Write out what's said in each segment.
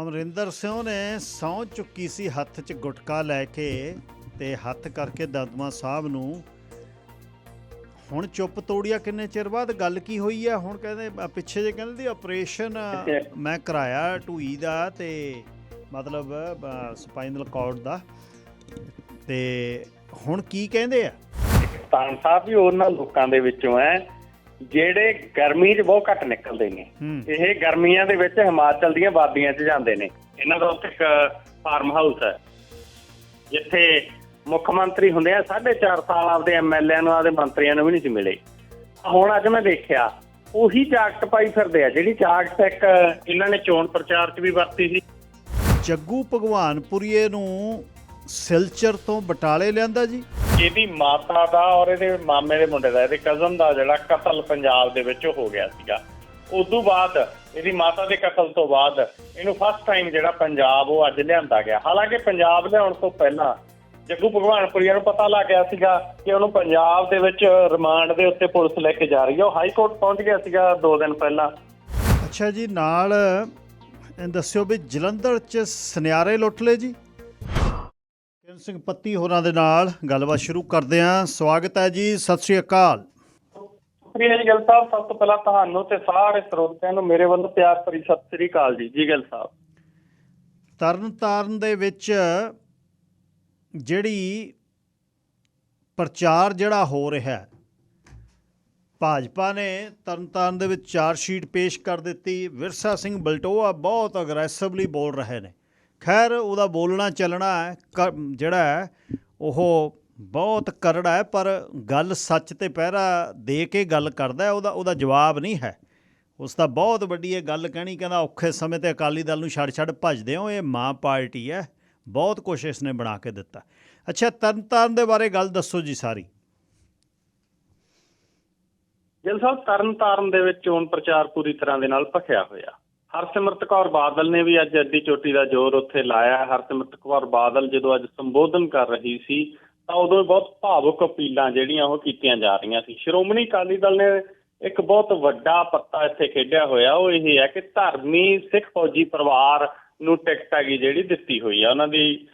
ਅਮਰਿੰਦਰ ਸਿੰਘ ਨੇ ਸਹੁੰ ਚੁੱਕੀ ਸੀ ਹੱਥ 'ਚ ਗੁਟਕਾ ਲੈ ਕੇ ਤੇ ਹੱਥ ਕਰਕੇ ਦਦਮਾ ਸਾਹਿਬ ਨੂੰ, ਹੁਣ ਚੁੱਪ ਤੋੜਿਆ ਕਿੰਨੇ ਚਿਰ ਬਾਅਦ? ਗੱਲ ਕੀ ਹੋਈ ਆ? ਹੁਣ ਕਹਿੰਦੇ ਪਿੱਛੇ ਜੇ ਕਹਿੰਦੇ ਦੀ ਆਪਰੇਸ਼ਨ ਮੈਂ ਕਰਾਇਆ ਢੂਈ ਦਾ ਤੇ ਮਤਲਬ ਸਪਾਈਨਲ ਕਾਰਡ ਦਾ ਤੇ ਹੁਣ ਕੀ ਕਹਿੰਦੇ ਆ? ਪਾਕਿਸਤਾਨ ਸਾਹਿਬ ਵੀ ਉਹਨਾਂ ਲੋਕਾਂ ਦੇ ਵਿੱਚੋਂ ਹੈ। ਜਿਹੜੇ ਗਰਮੀ 'ਚ ਬਹੁਤ ਘੱਟ ਨਿਕਲਦੇ ਨੇ ਇਹ ਗਰਮੀਆਂ ਦੇ ਵਿੱਚ ਹਿਮਾਚਲ ਦੀਆਂ ਵਾਦੀਆਂ 'ਚ ਜਾਂਦੇ ਨੇ। ਇਹਨਾਂ ਦਾ ਉੱਥੇ ਇੱਕ ਫਾਰਮ ਹਾਊਸ ਹੈ। ਜਿੱਥੇ ਮੁੱਖ ਮੰਤਰੀ ਹੁੰਦੇ ਆ 4.5 ਸਾਲ ਆਪਦੇ ਐਮਐਲਏ ਨੂੰ ਆਪਦੇ ਮੰਤਰੀਆਂ ਨੂੰ ਵੀ ਨਹੀਂ ਸੀ ਮਿਲੇ। ਹੁਣ ਅੱਜ ਮੈਂ ਦੇਖਿਆ ਉਹੀ ਜਾਕਟ ਪਾਈ ਫਿਰਦੇ ਆ ਜਿਹੜੀ ਜਾਕਟ ਇੱਕ ਇਹਨਾਂ ਨੇ ਚੋਣ ਪ੍ਰਚਾਰ 'ਚ ਵੀ ਵਰਤੀ ਸੀ। ਜੱਗੂ ਭਗਵਾਨਪੁਰੀਏ ਨੂੰ ਸਿਲਚਰ ਤੋਂ ਬਟਾਲੇ ਲਿਆਂਦਾ ਜੀ। ਇਹਦੀ ਮਾਤਾ ਦਾ ਔਰ ਇਹਦੇ ਮਾਮੇ ਦੇ ਮੁੰਡੇ ਦਾ, ਇਹਦੇ ਕਜ਼ਨ ਦਾ ਜਿਹੜਾ ਕਤਲ ਪੰਜਾਬ ਦੇ ਵਿੱਚ ਹੋ ਗਿਆ ਸੀਗਾ। ਉਦੋਂ ਬਾਅਦ ਇਹਦੀ ਮਾਤਾ ਦੇ ਕਤਲ ਤੋਂ ਬਾਅਦ ਇਹਨੂੰ ਫਸਟ ਟਾਈਮ ਜਿਹੜਾ ਪੰਜਾਬ ਉਹ ਅੱਜ ਲਿਆਂਦਾ ਗਿਆ। ਹਾਲਾਂਕਿ ਪੰਜਾਬ ਲਿਆਉਣ ਤੋਂ ਪਹਿਲਾਂ ਜੱਗੂ ਭਗਵਾਨਪੁਰੀਆ ਨੂੰ ਪਤਾ ਲੱਗ ਗਿਆ ਸੀਗਾ ਕਿ ਉਹਨੂੰ ਪੰਜਾਬ ਦੇ ਵਿੱਚ ਰਿਮਾਂਡ ਦੇ ਉੱਤੇ ਪੁਲਿਸ ਲੈ ਕੇ ਜਾ ਰਹੀ ਹੈ। ਉਹ ਹਾਈ ਕੋਰਟ ਪਹੁੰਚ ਗਿਆ ਸੀਗਾ 2 ਦਿਨ ਪਹਿਲਾਂ। ਅੱਛਾ ਜੀ, ਨਾਲ ਦੱਸਿਓ ਵੀ ਜਲੰਧਰ 'ਚ ਸੁਨਿਆਰੇ ਲੁੱਟ ਲਏ ਜੀ? ਕਿਰਨ ਸਿੰਘ ਪੱਤੀ ਹੋਰਾਂ ਦੇ ਨਾਲ ਗੱਲਬਾਤ ਸ਼ੁਰੂ ਕਰਦੇ ਹਾਂ। ਸਵਾਗਤ ਹੈ ਜੀ ਸਤਿ ਸ੍ਰੀ ਅਕਾਲ। ਪ੍ਰਿਆ ਜੀ ਗੱਲ ਸਾਹਿਬ। ਸਭ ਤੋਂ ਪਹਿਲਾਂ ਤੁਹਾਨੂੰ ਤੇ ਸਾਰੇ ਸਰੋਤਿਆਂ ਨੂੰ ਮੇਰੇ ਵੱਲੋਂ ਪਿਆਰ ਭਰੀ ਸਤਿ ਸ੍ਰੀ ਅਕਾਲ ਜੀ। ਜੀ ਗੱਲ ਸਾਹਿਬ। ਤਰਨਤਾਰਨ ਦੇ ਵਿੱਚ ਜਿਹੜੀ ਪ੍ਰਚਾਰ ਜਿਹੜਾ ਹੋ ਰਿਹਾ ਹੈ ਭਾਜਪਾ ਨੇ ਤਰਨਤਾਰਨ ਦੇ ਵਿੱਚ ਚਾਰ ਸ਼ੀਟ ਪੇਸ਼ ਕਰ ਦਿੱਤੀ। ਵਿਰਸਾ ਸਿੰਘ ਬਲਟੋਆ ਬਹੁਤ ਅਗਰੈਸਿਵਲੀ ਬੋਲ ਰਹੇ ਨੇ। ਖੈਰ, ਉਹਦਾ ਬੋਲਣਾ, ਚੱਲਣਾ ਜਿਹੜਾ ਉਹ ਬਹੁਤ ਕਰੜਾ ਹੈ, ਪਰ ਗੱਲ ਸੱਚ ਤੇ ਪਹਿਰਾ ਦੇ ਕੇ ਗੱਲ ਕਰਦਾ ਉਹਦਾ ਉਹਦਾ ਜਵਾਬ ਨਹੀਂ ਹੈ। ਉਸ ਦਾ ਬਹੁਤ ਵੱਡੀ ਇਹ ਗੱਲ ਕਹਿਣੀ, ਕਹਿੰਦਾ ਔਖੇ ਸਮੇਂ ਤੇ ਅਕਾਲੀ ਦਲ ਨੂੰ ਛੱਡ ਛੱਡ ਭੱਜਦੇ ਹੋ, ਇਹ ਮਾਂ ਪਾਰਟੀ ਹੈ, ਬਹੁਤ ਕੁਛ ਇਸ ਨੇ ਬਣਾ ਕੇ ਦਿੱਤਾ। ਅੱਛਾ, ਤਰਨਤਾਰਨ ਦੇ ਬਾਰੇ ਗੱਲ ਦੱਸੋ ਜੀ ਸਾਰੀ। ਗਿੱਲ ਸਾਹਿਬ ਤਰਨ ਤਾਰਨ ਦੇ ਵਿੱਚ ਚੋਣ ਪ੍ਰਚਾਰ ਪੂਰੀ ਤਰ੍ਹਾਂ ਦੇ ਨਾਲ ਭਖਿਆ ਹੋਇਆ। ਹਰਸਿਮਰਤ ਕੌਰ ਬਾਦਲ ਨੇ ਵੀ ਅੱਜ ਅੱਡੀ ਚੋਟੀ ਦਾ ਜ਼ੋਰ ਉੱਥੇ ਲਾਇਆ। ਹਰਸਿਮਰਤ ਕੌਰ ਬਾਦਲ ਜਦੋਂ ਅੱਜ ਸੰਬੋਧਨ ਕਰ ਰਹੀ ਸੀ, ਤਾਂ ਉਦੋਂ ਬਹੁਤ ਭਾਵੁਕ ਅਪੀਲਾਂ ਜਿਹੜੀਆਂ ਉਹ ਕੀਤੀਆਂ ਜਾ ਰਹੀਆਂ ਸੀ। ਸ਼੍ਰੋਮਣੀ ਅਕਾਲੀ ਦਲ ਨੇ ਇੱਕ ਬਹੁਤ ਵੱਡਾ ਪੱਤਾ ਇੱਥੇ ਖੇਡਿਆ ਹੋਇਆ। ਉਹ ਇਹ ਹੈ ਕਿ ਧਰਮੀ ਸਿੱਖ ਫੌਜੀ ਪਰਿਵਾਰ ਨੂੰ ਟਿਕਟ ਹੈਗੀ ਜਿਹੜੀ ਦਿੱਤੀ ਹੋਈ ਆ। ਉਹਨਾਂ ਦੀ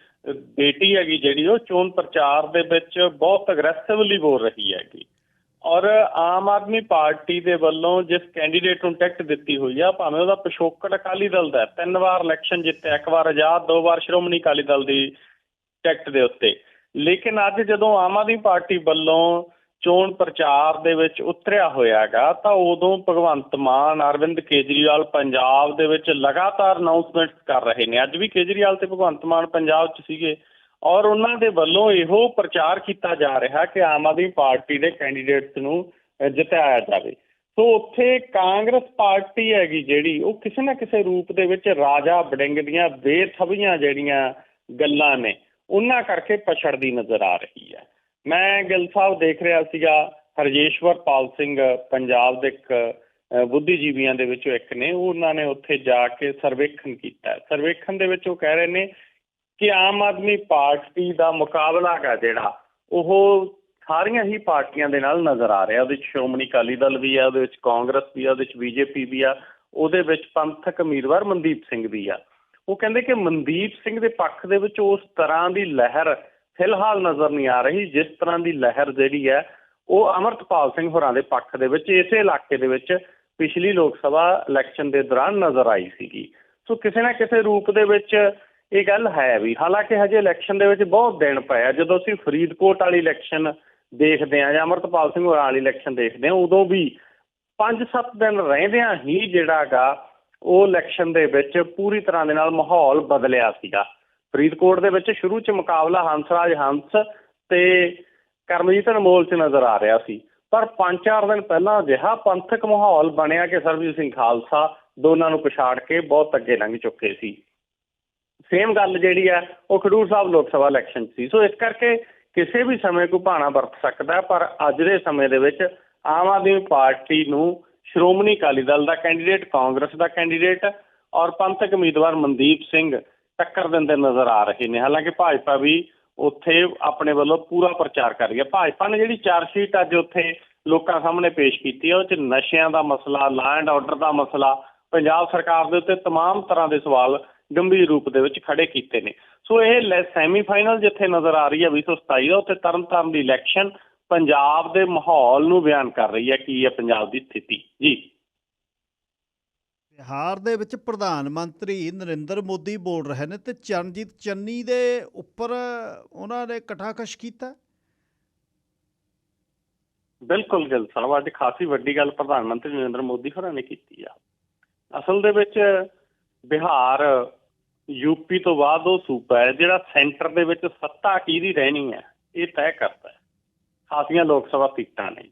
ਬੇਟੀ ਹੈਗੀ ਜਿਹੜੀ, ਉਹ ਚੋਣ ਪ੍ਰਚਾਰ ਦੇ ਵਿੱਚ ਬਹੁਤ ਅਗਰੈਸਿਵਲੀ ਬੋਲ ਰਹੀ ਹੈਗੀ। ਔਰ ਆਮ ਆਦਮੀ ਪਾਰਟੀ ਦੇ ਵੱਲੋਂ ਜਿਸ ਕੈਂਡੀਡੇਟ ਨੂੰ ਟਿਕਟ ਦਿੱਤੀ ਹੋਈ ਆ, ਭਾਵੇਂ ਉਹਦਾ ਪਿਛੋਕੜ ਅਕਾਲੀ ਦਲ ਦਾ ਤਿੰਨ ਵਾਰ ਇਲੈਕਸ਼ਨ ਜਿੱਤਿਆ, ਇੱਕ ਵਾਰ ਆਜ਼ਾਦ, ਦੋ ਵਾਰ ਸ਼੍ਰੋਮਣੀ ਅਕਾਲੀ ਦਲ ਦੀ ਟਿਕਟ ਦੇ ਉੱਤੇ। ਲੇਕਿਨ ਅੱਜ ਜਦੋਂ ਆਮ ਆਦਮੀ ਪਾਰਟੀ ਵੱਲੋਂ ਚੋਣ ਪ੍ਰਚਾਰ ਦੇ ਵਿੱਚ ਉਤਰਿਆ ਹੋਇਆਗਾ ਤਾਂ ਉਦੋਂ ਭਗਵੰਤ ਮਾਨ, ਅਰਵਿੰਦ ਕੇਜਰੀਵਾਲ ਪੰਜਾਬ ਦੇ ਵਿੱਚ ਲਗਾਤਾਰ ਅਨਾਉਂਸਮੈਂਟਸ ਕਰ ਰਹੇ ਨੇ। ਅੱਜ ਵੀ ਕੇਜਰੀਵਾਲ ਤੇ ਭਗਵੰਤ ਮਾਨ ਪੰਜਾਬ 'ਚ ਸੀਗੇ। ਔਰ ਉਹਨਾਂ ਦੇ ਵੱਲੋਂ ਇਹੋ ਪ੍ਰਚਾਰ ਕੀਤਾ ਜਾ ਰਿਹਾ ਕਿ ਆਮ ਆਦਮੀ ਪਾਰਟੀ ਦੇ ਕੈਂਡੀਡੇਟਸ ਨੂੰ ਅਹ, ਜਿਤਾਇਆ ਜਾਵੇ। ਸੋ ਉੱਥੇ ਕਾਂਗਰਸ ਪਾਰਟੀ ਹੈਗੀ ਜਿਹੜੀ ਉਹ ਕਿਸੇ ਨਾ ਕਿਸੇ ਰੂਪ ਦੇ ਵਿੱਚ ਰਾਜਾ ਬੜਿੰਗ ਦੀਆਂ ਬੇਥਬੀਆਂ ਜਿਹੜੀਆਂ ਗੱਲਾਂ ਨੇ ਉਹਨਾਂ ਕਰਕੇ ਪਛੜਦੀ ਨਜ਼ਰ ਆ ਰਹੀ ਹੈ। ਮੈਂ ਗਿੱਲ ਸਾਹਿਬ ਦੇਖ ਰਿਹਾ ਸੀਗਾ ਹਰਜੇਸ਼ਵਰ ਪਾਲ ਸਿੰਘ ਪੰਜਾਬ ਦੇ ਇੱਕ ਬੁੱਧੀਜੀਵੀਆਂ ਦੇ ਵਿੱਚੋਂ ਇੱਕ ਨੇ ਉਹਨਾਂ ਨੇ ਉੱਥੇ ਜਾ ਕੇ ਸਰਵੇਖਣ ਕੀਤਾ। ਸਰਵੇਖਣ ਦੇ ਵਿੱਚ ਉਹ ਕਹਿ ਰਹੇ ਨੇ ਕਿ ਆਮ ਆਦਮੀ ਪਾਰਟੀ ਦਾ ਮੁਕਾਬਲਾ ਹੈ ਜਿਹੜਾ, ਉਹ ਸਾਰੀਆਂ ਹੀ ਪਾਰਟੀਆਂ ਦੇ ਨਾਲ ਨਜ਼ਰ ਆ ਰਿਹਾ। ਉਹਦੇ ਵਿੱਚ ਸ਼੍ਰੋਮਣੀ ਅਕਾਲੀ ਦਲ ਵੀ ਆ, ਉਹਦੇ ਵਿੱਚ ਕਾਂਗਰਸ ਵੀ ਆ, ਉਹਦੇ ਵਿੱਚ ਬੀਜੇਪੀ ਵੀ ਆ, ਉਹਦੇ ਵਿੱਚ ਪੰਥਕ ਉਮੀਦਵਾਰ ਮਨਦੀਪ ਸਿੰਘ ਵੀ ਆ। ਉਹ ਕਹਿੰਦੇ ਕਿ ਮਨਦੀਪ ਸਿੰਘ ਦੇ ਪੱਖ ਦੇ ਵਿੱਚ ਉਸ ਤਰ੍ਹਾਂ ਦੀ ਲਹਿਰ ਫਿਲਹਾਲ ਨਜ਼ਰ ਨਹੀਂ ਆ ਰਹੀ। ਜਿਸ ਤਰ੍ਹਾਂ ਦੀ ਲਹਿਰ ਜਿਹੜੀ ਹੈ, ਉਹ ਅਮਰਤਪਾਲ ਸਿੰਘ ਹੋਰਾਂ ਦੇ ਪੱਖ ਦੇ ਵਿੱਚ, ਇਸੇ ਇਲਾਕੇ ਦੇ ਵਿੱਚ ਪਿਛਲੀ ਲੋਕ ਸਭਾ ਇਲੈਕਸ਼ਨ ਦੇ ਦੌਰਾਨ ਨਜ਼ਰ ਆਈ ਸੀਗੀ। ਸੋ ਕਿਸੇ ਨਾ ਕਿਸੇ ਰੂਪ ਦੇ ਵਿੱਚ ਇਹ ਗੱਲ ਹੈ ਵੀ, ਹਾਲਾਂਕਿ ਹਜੇ ਇਲੈਕਸ਼ਨ ਦੇ ਵਿੱਚ ਬਹੁਤ ਦਿਨ ਪਏ ਆ। ਜਦੋਂ ਅਸੀਂ ਫਰੀਦਕੋਟ ਵਾਲੀ ਇਲੈਕਸ਼ਨ ਦੇਖਦੇ ਆ ਜਾਂ ਅਮਰਤਪਾਲ ਸਿੰਘ ਹੋਰਾਂ ਵਾਲੀ ਇਲੈਕਸ਼ਨ ਦੇਖਦੇ ਆ, ਉਦੋਂ ਵੀ 5-7 ਦਿਨ ਰਹਿੰਦਿਆਂ ਹੀ ਜਿਹੜਾਗਾ ਉਹ ਇਲੈਕਸ਼ਨ ਦੇ ਵਿੱਚ ਪੂਰੀ ਤਰ੍ਹਾਂ ਦੇ ਨਾਲ ਮਾਹੌਲ ਬਦਲਿਆ ਸੀਗਾ। ਫਰੀਦਕੋਟ ਦੇ ਵਿੱਚ ਸ਼ੁਰੂ 'ਚ ਮੁਕਾਬਲਾ ਹੰਸਰਾਜ ਹੰਸ ਤੇ ਕਰਮਜੀਤ ਅਨਮੋਲ 'ਚ ਨਜ਼ਰ ਆ ਰਿਹਾ ਸੀ। ਪਰ 5-4 ਦਿਨ ਪਹਿਲਾਂ ਅਜਿਹਾ ਪੰਥਕ ਮਾਹੌਲ ਬਣਿਆ ਕਿ ਸਰਬਜੀਤ ਸਿੰਘ ਖਾਲਸਾ ਦੋਨਾਂ ਨੂੰ ਪਛਾੜ ਕੇ ਬਹੁਤ ਅੱਗੇ ਲੰਘ ਚੁੱਕੇ ਸੀ। ਸੇਮ ਗੱਲ ਜਿਹੜੀ ਹੈ ਉਹ ਖਡੂਰ ਸਾਹਿਬ ਲੋਕ ਸਭਾ ਇਲੈਕਸ਼ਨ 'ਚ ਸੀ ਸੋ ਇਸ ਕਰਕੇ ਕਿਸੇ ਵੀ ਸਮੇਂ ਕੋਈ ਭਾਣਾ ਵਰਤ ਸਕਦਾ ਹੈ, ਪਰ ਅੱਜ ਦੇ ਸਮੇਂ ਦੇ ਵਿੱਚ ਆਮ ਆਦਮੀ ਪਾਰਟੀ ਨੂੰ ਸ਼੍ਰੋਮਣੀ ਅਕਾਲੀ ਦਲ ਦਾ ਕੈਂਡੀਡੇਟ ਕਾਂਗਰਸ ਦਾ ਕੈਂਡੀਡੇਟ ਔਰ ਪੰਥਕ ਉਮੀਦਵਾਰ ਮਨਦੀਪ ਸਿੰਘ ਟੱਕਰ ਦਿੰਦੇ ਨਜ਼ਰ ਆ ਰਹੇ ਨੇ ਹਾਲਾਂਕਿ ਭਾਜਪਾ ਵੀ ਉੱਥੇ ਆਪਣੇ ਵੱਲੋਂ ਪੂਰਾ ਪ੍ਰਚਾਰ ਕਰ ਰਹੀ ਹੈ ਭਾਜਪਾ ਨੇ ਜਿਹੜੀ ਚਾਰ ਸ਼ੀਟ ਅੱਜ ਉੱਥੇ ਲੋਕਾਂ ਸਾਹਮਣੇ ਪੇਸ਼ ਕੀਤੀ ਹੈ ਉਹ 'ਚ ਨਸ਼ਿਆਂ ਦਾ ਮਸਲਾ ਲਾ ਐਂਡ ਆਰਡਰ ਦਾ ਮਸਲਾ ਪੰਜਾਬ ਸਰਕਾਰ ਦੇ ਉੱਤੇ तमाम ਤਰ੍ਹਾਂ ਦੇ ਸਵਾਲ ਗੰਭੀਰ ਰੂਪ ਦੇ ਵਿੱਚ ਖੜੇ ਕੀਤੇ ਨੇ। ਸੋ ਇਹ ਸੈਮੀਫਾਈਨਲ ਜਿੱਥੇ ਨਜ਼ਰ ਆ ਰਹੀ ਹੈ 2027 ਦਾ ਉੱਥੇ ਤਰਨਤਾਰਨ ਦੀ ਇਲੈਕਸ਼ਨ ਪੰਜਾਬ ਦੇ ਮਾਹੌਲ ਨੂੰ ਬਿਆਨ ਕਰ ਰਹੀ ਹੈ। ਕੀ ਹੈ ਪੰਜਾਬ ਦੀ ਸਥਿਤੀ? ਜੀ। ਬਿਹਾਰ ਦੇ ਵਿੱਚ ਪ੍ਰਧਾਨ ਮੰਤਰੀ ਨਰਿੰਦਰ ਮੋਦੀ ਬੋਲ ਰਹੇ ਨੇ ਤੇ ਚਰਨਜੀਤ ਚੰਨੀ ਦੇ ਉੱਪਰ ਉਹਨਾਂ ਨੇ ਕਟਾਕਸ਼ ਕੀਤਾ। ਬਿਲਕੁਲ ਗੱਲ ਸਾਹਿਬ ਅੱਜ ਖਾਸੀ ਵੱਡੀ ਗੱਲ ਪ੍ਰਧਾਨ ਮੰਤਰੀ ਨਰਿੰਦਰ ਮੋਦੀ ਹੋਰਾਂ ਨੇ ਕੀਤੀ ਆ। ਅਸਲ ਦੇ ਵਿੱਚ ਬਿਹਾਰ ਯੂਪੀ ਤੋਂ ਬਾਅਦ ਉਹ ਸੂਬਾ ਹੈ, ਜਿਹੜਾ ਸੈਂਟਰ ਦੇ ਵਿੱਚ ਸੱਤਾ ਕਿਹਦੀ ਰਹਿਣੀ ਹੈ, ਇਹ ਤੈਅ ਕਰਦਾ ਹੈ। ਖਾਸੀਆਂ ਲੋਕ ਸਭਾ ਸੀਟਾਂ ਨੇ।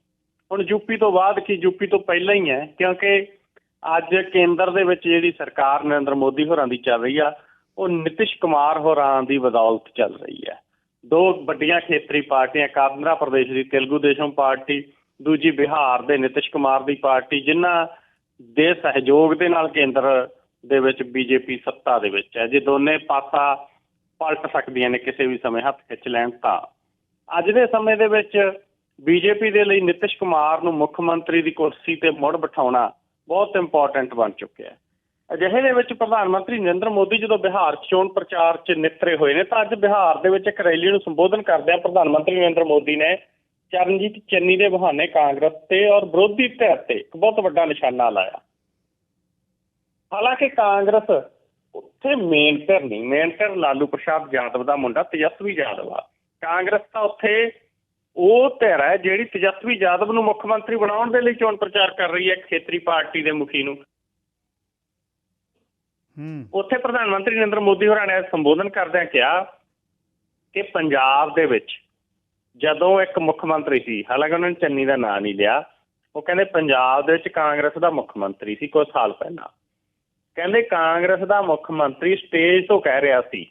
ਹੁਣ ਯੂਪੀ ਤੋਂ ਬਾਅਦ ਕੀ? ਯੂਪੀ ਤੋਂ ਪਹਿਲਾਂ ਹੀ ਹੈ, ਕਿਉਂਕਿ ਅੱਜ ਕੇਂਦਰ ਦੇ ਵਿੱਚ ਜਿਹੜੀ ਸਰਕਾਰ ਨਰਿੰਦਰ ਮੋਦੀ ਹੋਰਾਂ ਦੀ ਚੱਲ ਰਹੀ ਆ, ਉਹ ਨਿਤਿਸ਼ ਕੁਮਾਰ ਹੋਰਾਂ ਦੀ ਬਦੌਲਤ ਚੱਲ ਰਹੀ ਹੈ। ਦੋ ਵੱਡੀਆਂ ਖੇਤਰੀ ਪਾਰਟੀਆਂ ਇੱਕ ਆਂਧਰਾ ਪ੍ਰਦੇਸ਼ ਦੀ, ਤੇਲਗੂ ਦੇਸ਼ਮ ਪਾਰਟੀ, ਦੂਜੀ ਬਿਹਾਰ ਦੇ ਨਿਤਿਸ਼ ਕੁਮਾਰ ਦੀ ਪਾਰਟੀ, ਜਿਨ੍ਹਾਂ ਦੇ ਸਹਿਯੋਗ ਦੇ ਨਾਲ ਕੇਂਦਰ ਦੇ ਵਿੱਚ ਬੀਜੇਪੀ ਸੱਤਾ ਦੇ ਵਿੱਚ ਹੈ। ਜੇ ਦੋਨੇ ਪਾਸਾ ਪਲਟ ਸਕਦੀਆਂ ਨੇ ਕਿਸੇ ਵੀ ਸਮੇਂ, ਹੱਥ ਖਿੱਚ ਲੈਣ ਤਾਂ। ਅੱਜ ਦੇ ਸਮੇਂ ਦੇ ਵਿੱਚ ਬੀਜੇਪੀ ਦੇ ਲਈ ਨਿਤਿਸ਼ ਕੁਮਾਰ ਨੂੰ ਮੁੱਖ ਮੰਤਰੀ ਦੀ ਕੁਰਸੀ ਤੇ ਮੁੜ ਬਿਠਾਉਣਾ ਬਹੁਤ ਇੰਪੋਰਟੈਂਟ ਬਣ ਚੁੱਕਿਆ ਹੈ। ਅਜਿਹੇ ਦੇ ਵਿੱਚ ਪ੍ਰਧਾਨ ਮੰਤਰੀ ਨਰਿੰਦਰ ਮੋਦੀ ਜਦੋਂ ਬਿਹਾਰ ਚੋਣ ਪ੍ਰਚਾਰ 'ਚ ਨਿਤਰੇ ਹੋਏ ਨੇ, ਤਾਂ ਅੱਜ ਬਿਹਾਰ ਦੇ ਵਿੱਚ ਇੱਕ ਰੈਲੀ ਨੂੰ ਸੰਬੋਧਨ ਕਰਦਿਆਂ ਪ੍ਰਧਾਨ ਮੰਤਰੀ ਨਰਿੰਦਰ ਮੋਦੀ ਨੇ ਚਰਨਜੀਤ ਚੰਨੀ ਦੇ ਬਹਾਨੇ ਕਾਂਗਰਸ ਤੇ ਔਰ ਵਿਰੋਧੀ ਧਿਰ ਤੇ ਇੱਕ ਬਹੁਤ ਵੱਡਾ ਨਿਸ਼ਾਨਾ ਲਾਇਆ। ਹਾਲਾਂਕਿ ਕਾਂਗਰਸ ਉੱਥੇ ਮੇਨ ਧਿਰ ਨਹੀਂ ਮੇਨ ਧਿਰ ਲਾਲੂ ਪ੍ਰਸਾਦ ਯਾਦਵ ਦਾ ਮੁੰਡਾ ਤੇਜਸਵੀ ਯਾਦਵ ਆ। ਕਾਂਗਰਸ ਤਾਂ ਉੱਥੇ ਉਹ ਧਿਰ ਹੈ ਜਿਹੜੀ ਤੇਜਸਵੀ ਯਾਦਵ ਨੂੰ ਮੁੱਖ ਮੰਤਰੀ ਬਣਾਉਣ ਦੇ ਲਈ ਚੋਣ ਪ੍ਰਚਾਰ ਕਰ ਰਹੀ ਹੈ ਖੇਤਰੀ ਪਾਰਟੀ ਦੇ ਮੁਖੀ ਨੂੰ। ਹੂੰ। ਉੱਥੇ ਪ੍ਰਧਾਨ ਮੰਤਰੀ ਨਰਿੰਦਰ ਮੋਦੀ ਹੋਰਾਂ ਨੇ ਸੰਬੋਧਨ ਕਰਦਿਆਂ ਕਿਹਾ ਕਿ ਪੰਜਾਬ ਦੇ ਵਿੱਚ ਜਦੋਂ ਇੱਕ ਮੁੱਖ ਮੰਤਰੀ ਸੀ ਹਾਲਾਂਕਿ ਉਹਨਾਂ ਨੇ ਚੰਨੀ ਦਾ ਨਾਂ ਨਹੀਂ ਲਿਆ ਉਹ ਕਹਿੰਦੇ ਪੰਜਾਬ ਦੇ ਵਿੱਚ ਕਾਂਗਰਸ ਦਾ ਮੁੱਖ ਮੰਤਰੀ ਸੀ ਕੁਝ ਸਾਲ ਪਹਿਲਾਂ। ਕਹਿੰਦੇ ਕਾਂਗਰਸ ਦਾ ਮੁੱਖ ਮੰਤਰੀ ਸਟੇਜ ਤੋਂ ਕਹਿ ਰਿਹਾ ਸੀ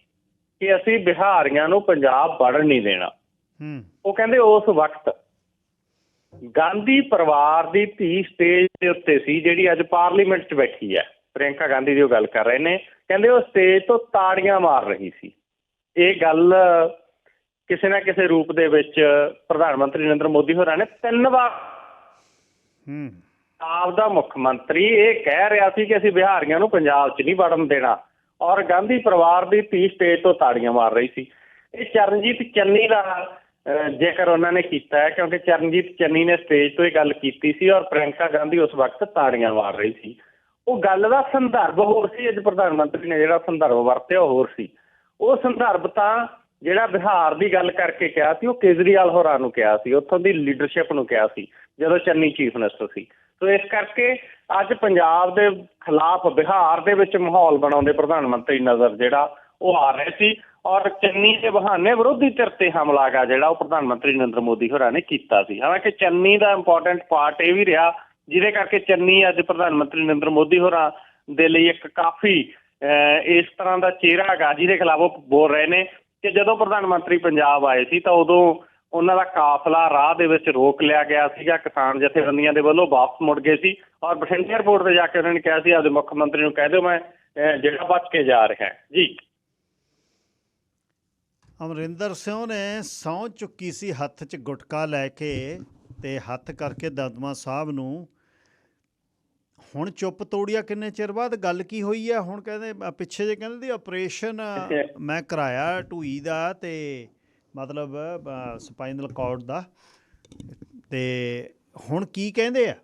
ਕਿ ਅਸੀਂ ਬਿਹਾਰੀਆਂ ਨੂੰ ਪੰਜਾਬ ਵੜਨ ਨਹੀਂ ਦੇਣਾ। ਹੂੰ। ਉਹ ਕਹਿੰਦੇ ਉਸ ਵਕਤ ਗਾਂਧੀ ਪਰਿਵਾਰ ਦੀ ਧੀ ਸਟੇਜ ਦੇ ਉੱਤੇ ਸੀ ਜਿਹੜੀ ਅੱਜ ਪਾਰਲੀਮੈਂਟ 'ਚ ਬੈਠੀ ਹੈ। ਪ੍ਰਿਯੰਕਾ ਗਾਂਧੀ ਦੀ ਉਹ ਗੱਲ ਕਰ ਰਹੇ ਨੇ। ਕਹਿੰਦੇ ਉਹ ਸਟੇਜ ਤੋਂ ਤਾੜੀਆਂ ਮਾਰ ਰਹੀ ਸੀ। ਇਹ ਗੱਲ ਕਿਸੇ ਨਾ ਕਿਸੇ ਰੂਪ ਦੇ ਵਿੱਚ ਪ੍ਰਧਾਨ ਮੰਤਰੀ ਨਰਿੰਦਰ ਮੋਦੀ ਹੋਰਾਂ ਨੇ ਤਿੰਨ ਵਾਰ ਹੂੰ। ਆਪ ਦਾ ਮੁੱਖ ਮੰਤਰੀ ਇਹ ਕਹਿ ਰਿਹਾ ਸੀ ਕਿ ਅਸੀਂ ਬਿਹਾਰੀਆਂ ਨੂੰ ਪੰਜਾਬ 'ਚ ਨਹੀਂ ਵੜਨ ਦੇਣਾ। ਔਰ ਗਾਂਧੀ ਪਰਿਵਾਰ ਦੀ ਧੀ ਸਟੇਜ ਤੋਂ ਤਾੜੀਆਂ ਮਾਰ ਰਹੀ ਸੀ। ਇਹ ਚਰਨਜੀਤ ਚੰਨੀ ਦਾ ਜੇਕਰ ਉਹਨਾਂ ਨੇ ਕੀਤਾ ਹੈ, ਕਿਉਂਕਿ ਚਰਨਜੀਤ ਚੰਨੀ ਨੇ ਸਟੇਜ ਤੋਂ ਇਹ ਗੱਲ ਕੀਤੀ ਸੀ ਔਰ ਪ੍ਰਿਯੰਕਾ ਗਾਂਧੀ ਉਸ ਵਕਤ ਤਾੜੀਆਂ ਮਾਰ ਰਹੀ ਸੀ। ਉਹ ਗੱਲ ਦਾ ਸੰਦਰਭ ਹੋਰ ਸੀ, ਅੱਜ ਪ੍ਰਧਾਨ ਮੰਤਰੀ ਨੇ ਜਿਹੜਾ ਸੰਦਰਭ ਵਰਤਿਆ ਉਹ ਹੋਰ ਸੀ। ਉਹ ਸੰਦਰਭ ਤਾਂ ਜਿਹੜਾ ਬਿਹਾਰ ਦੀ ਗੱਲ ਕਰਕੇ ਕਿਹਾ ਸੀ, ਉਹ ਕੇਜਰੀਵਾਲ ਹੋਰਾਂ ਨੂੰ ਕਿਹਾ ਸੀ, ਉੱਥੋਂ ਦੀ ਲੀਡਰਸ਼ਿਪ ਨੂੰ ਕਿਹਾ ਸੀ, ਜਦੋਂ ਚੰਨੀ ਚੀਫ ਮਿਨਿਸਟਰ ਸੀ। ਸੋ ਇਸ ਕਰਕੇ ਅੱਜ ਪੰਜਾਬ ਦੇ ਖਿਲਾਫ ਬਿਹਾਰ ਦੇ ਵਿੱਚ ਮਾਹੌਲ ਬਣਾਉਂਦੇ ਪ੍ਰਧਾਨ ਮੰਤਰੀ ਨਜ਼ਰ ਜਿਹੜਾ ਉਹ ਆ ਰਹੇ ਸੀ ਔਰ ਚੰਨੀ ਦੇ ਬਹਾਨੇ ਵਿਰੋਧੀ ਧਿਰ ਤੇ ਹਮਲਾ ਗਾ ਜਿਹੜਾ ਉਹ ਪ੍ਰਧਾਨ ਮੰਤਰੀ ਨਰਿੰਦਰ ਮੋਦੀ ਹੋਰਾਂ ਨੇ ਕੀਤਾ ਸੀ। ਹਾਲਾਂਕਿ ਚੰਨੀ ਦਾ ਇੰਪੋਰਟੈਂਟ ਪਾਰਟ ਇਹ ਵੀ ਰਿਹਾ ਜਿਹਦੇ ਕਰਕੇ ਚੰਨੀ ਅੱਜ ਪ੍ਰਧਾਨ ਮੰਤਰੀ ਨਰਿੰਦਰ ਮੋਦੀ ਹੋਰਾਂ ਦੇ ਲਈ ਇੱਕ ਕਾਫੀ ਅਹ, ਇਸ ਤਰ੍ਹਾਂ ਦਾ ਚਿਹਰਾ ਹੈਗਾ ਜਿਹਦੇ ਖਿਲਾਫ ਉਹ ਬੋਲ ਰਹੇ ਨੇ ਕਿ ਜਦੋਂ ਪ੍ਰਧਾਨ ਮੰਤਰੀ ਪੰਜਾਬ ਆਏ ਸੀ ਤਾਂ ਉਦੋਂ ਉਹਨਾਂ ਦਾ ਕਾਫਲਾ ਰਾਹ ਦੇ ਵਿੱਚ ਰੋਕ ਲਿਆ ਗਿਆ ਸੀਗਾ। ਕਿਸਾਨ ਜਥੇਬੰਦੀਆਂ ਦੇ ਵੱਲੋਂ ਵਾਪਸ ਮੁੜ ਗਏ ਸੀ ਔਰ ਬਠਿੰਡੇ 에ਅਰਪੋਰਟ ਤੇ ਜਾ ਕੇ ਉਹਨਾਂ ਨੇ ਕਿਹਾ ਸੀ ਆਪਦੇ ਮੁੱਖ ਮੰਤਰੀ ਨੂੰ ਕਹਿ ਦਿਓ ਮੈਂ ਜਿਹੜਾ ਬਚ ਕੇ ਜਾ ਰਿਹਾ ਜੀ। ਅਮਰਿੰਦਰ ਸਿੰਘ ਨੇ ਸਹੁੰ ਚੁੱਕੀ ਸੀ ਹੱਥ 'ਚ ਗੁਟਕਾ ਲੈ ਕੇ ਤੇ ਹੱਥ ਕਰਕੇ ਦਦਮਾ ਸਾਹਿਬ ਨੂੰ ਹੁਣ ਚੁੱਪ ਤੋੜਿਆ ਕਿੰਨੇ ਚਿਰ ਬਾਅਦ? ਗੱਲ ਕੀ ਹੋਈ ਹੈ ਹੁਣ ਕਹਿੰਦੇ ਪਿੱਛੇ ਜੇ ਕਹਿੰਦੇ ਦੀ ਆਪਰੇਸ਼ਨ ਮੈਂ ਕਰਾਇਆ ਢੂਈ ਦਾ ਤੇ ਮਤਲਬ ਸਪਾਈਨਲ ਕਾਰਡ ਦਾ। ਤੇ ਹੁਣ ਕੀ ਕਹਿੰਦੇ ਆ?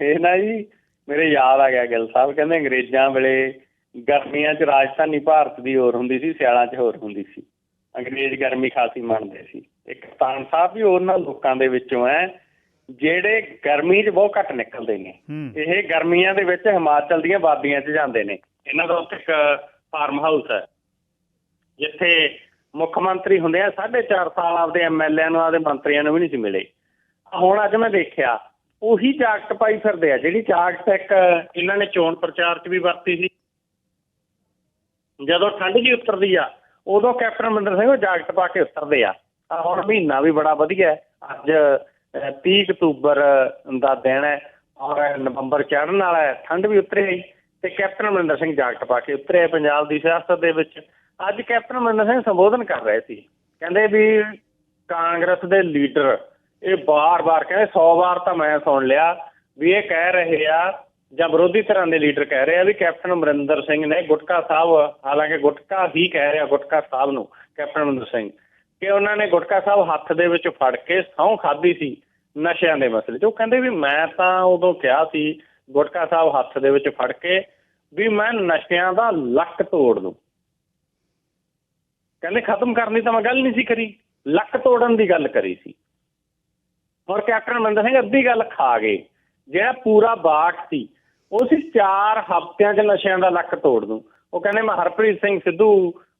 ਇਹ ਨਾ ਜੀ ਮੇਰੇ ਯਾਦ ਆ ਗਿਆ ਗਿੱਲ ਸਾਹਿਬ ਕਹਿੰਦੇ ਅੰਗਰੇਜ਼ਾਂ ਵੇਲੇ ਗਰਮੀਆਂ 'ਚ ਰਾਜਧਾਨੀ ਭਾਰਤ ਦੀ ਹੋਰ ਹੁੰਦੀ ਸੀ ਸਿਆਲਾਂ 'ਚ ਹੋਰ ਹੁੰਦੀ ਸੀ। ਅੰਗਰੇਜ਼ ਗਰਮੀ ਖਾਸੀ ਮੰਨਦੇ ਸੀ। ਇੱਕ ਕਪਤਾਨ ਸਾਹਿਬ ਵੀ ਉਹਨਾਂ ਲੋਕਾਂ ਦੇ ਵਿੱਚੋਂ ਹੈ ਜਿਹੜੇ ਗਰਮੀ 'ਚ ਬਹੁਤ ਘੱਟ ਨਿਕਲਦੇ ਨੇ। ਇਹ ਗਰਮੀਆਂ ਦੇ ਵਿੱਚ ਹਿਮਾਚਲ ਦੀਆਂ ਵਾਦੀਆਂ 'ਚ ਜਾਂਦੇ ਨੇ। ਇਹਨਾਂ ਦਾ ਉੱਥੇ ਇੱਕ ਫਾਰਮ ਹਾਊਸ ਹੈ। ਜਿੱਥੇ ਮੁੱਖ ਮੰਤਰੀ ਹੁੰਦੇ ਆ 4.5 ਸਾਲ ਆਪਦੇ ਐਮਐਲਏ ਨੂੰ ਆਪਦੇ ਮੰਤਰੀਆਂ ਨੂੰ ਵੀ ਨਹੀਂ ਸੀ ਮਿਲੇ। ਆਹ ਹੁਣ ਅੱਜ ਮੈਂ ਦੇਖਿਆ ਉਹੀ ਜਾਕਟ ਪਾਈ ਫਿਰਦੇ ਆ ਜਿਹੜੀ ਜਾਕਟ ਇੱਕ ਇਹਨਾਂ ਨੇ ਚੋਣ ਪ੍ਰਚਾਰ 'ਚ ਵੀ ਵਰਤੀ ਸੀ। ਜਦੋਂ ਠੰਡ ਜੀ ਉਤਰਦੀ ਆ ਉਦੋਂ ਕੈਪਟਨ ਅਮਰਿੰਦਰ ਸਿੰਘ ਉਹ ਜਾਕਟ ਪਾ ਕੇ ਉਤਰਦੇ ਆ। ਹੁਣ ਮਹੀਨਾ ਵੀ ਬੜਾ ਵਧੀਆ ਅੱਜ ਅਹ, 30 ਅਕਤੂਬਰ ਦਾ ਦਿਨ ਹੈ ਔਰ ਨਵੰਬਰ ਚੜ੍ਹਨ ਵਾਲਾ ਹੈ। ਠੰਡ ਵੀ ਉਤਰੇ ਆਈ ਤੇ ਕੈਪਟਨ ਅਮਰਿੰਦਰ ਸਿੰਘ ਜਾਕਟ ਪਾ ਕੇ ਉਤਰੇ ਪੰਜਾਬ ਦੀ ਸਿਆਸਤ ਦੇ ਵਿੱਚ। ਅੱਜ ਕੈਪਟਨ ਅਮਰਿੰਦਰ ਸਿੰਘ ਸੰਬੋਧਨ ਕਰ ਰਹੇ ਸੀ। ਕਹਿੰਦੇ ਵੀ ਕਾਂਗਰਸ ਦੇ ਲੀਡਰ ਇਹ ਬਾਰ-ਬਾਰ ਕਹਿੰਦੇ 100 ਵਾਰ ਤਾਂ ਮੈਂ ਸੁਣ ਲਿਆ ਵੀ ਇਹ ਕਹਿ ਰਹੇ ਆ ਜਾਂ ਵਿਰੋਧੀ ਧਿਰਾਂ ਦੇ ਲੀਡਰ ਕਹਿ ਰਹੇ ਆ ਵੀ ਕੈਪਟਨ ਅਮਰਿੰਦਰ ਸਿੰਘ ਨੇ ਗੁਟਕਾ ਸਾਹਿਬ, ਹਾਲਾਂਕਿ ਗੁਟਕਾ ਹੀ ਕਹਿ ਰਿਹਾ ਗੁਟਕਾ ਸਾਹਿਬ ਨੂੰ, ਕੈਪਟਨ ਅਮਰਿੰਦਰ ਸਿੰਘ, ਕਿ ਉਹਨਾਂ ਨੇ ਗੁਟਕਾ ਸਾਹਿਬ ਹੱਥ ਦੇ ਵਿੱਚ ਫੜ ਕੇ ਸਹੁੰ ਖਾਧੀ ਸੀ ਨਸ਼ਿਆਂ ਦੇ ਮਸਲੇ 'ਚ। ਉਹ ਕਹਿੰਦੇ ਵੀ ਮੈਂ ਤਾਂ ਉਦੋਂ ਕਿਹਾ ਸੀ ਗੁਟਕਾ ਸਾਹਿਬ ਹੱਥ ਦੇ ਵਿੱਚ ਫੜ ਕੇ ਵੀ ਮੈਂ ਨਸ਼ਿਆਂ ਦਾ ਲੱਕ ਤੋੜ ਦੂੰ। ਕਹਿੰਦੇ ਖਤਮ ਕਰਨੀ ਤਾਂ ਮੈਂ ਗੱਲ ਨਹੀਂ ਸੀ ਕਰੀ, ਲੱਕ ਤੋੜਨ ਦੀ ਗੱਲ ਕਰੀ ਸੀ। ਔਰ ਕੈਪਟਨ ਅਮਰਿੰਦਰ ਸਿੰਘ ਅੱਧੀ ਗੱਲ ਖਾ ਗਏ। ਜਿਹੜਾ ਪੂਰਾ ਬਾਗ ਸੀ, ਉਹ ਸੀ 4 ਹਫ਼ਤਿਆਂ 'ਚ ਨਸ਼ਿਆਂ ਦਾ ਲੱਕ ਤੋੜ ਦੂੰ ਉਹ ਕਹਿੰਦੇ ਮੈਂ ਹਰਪ੍ਰੀਤ ਸਿੰਘ ਸਿੱਧੂ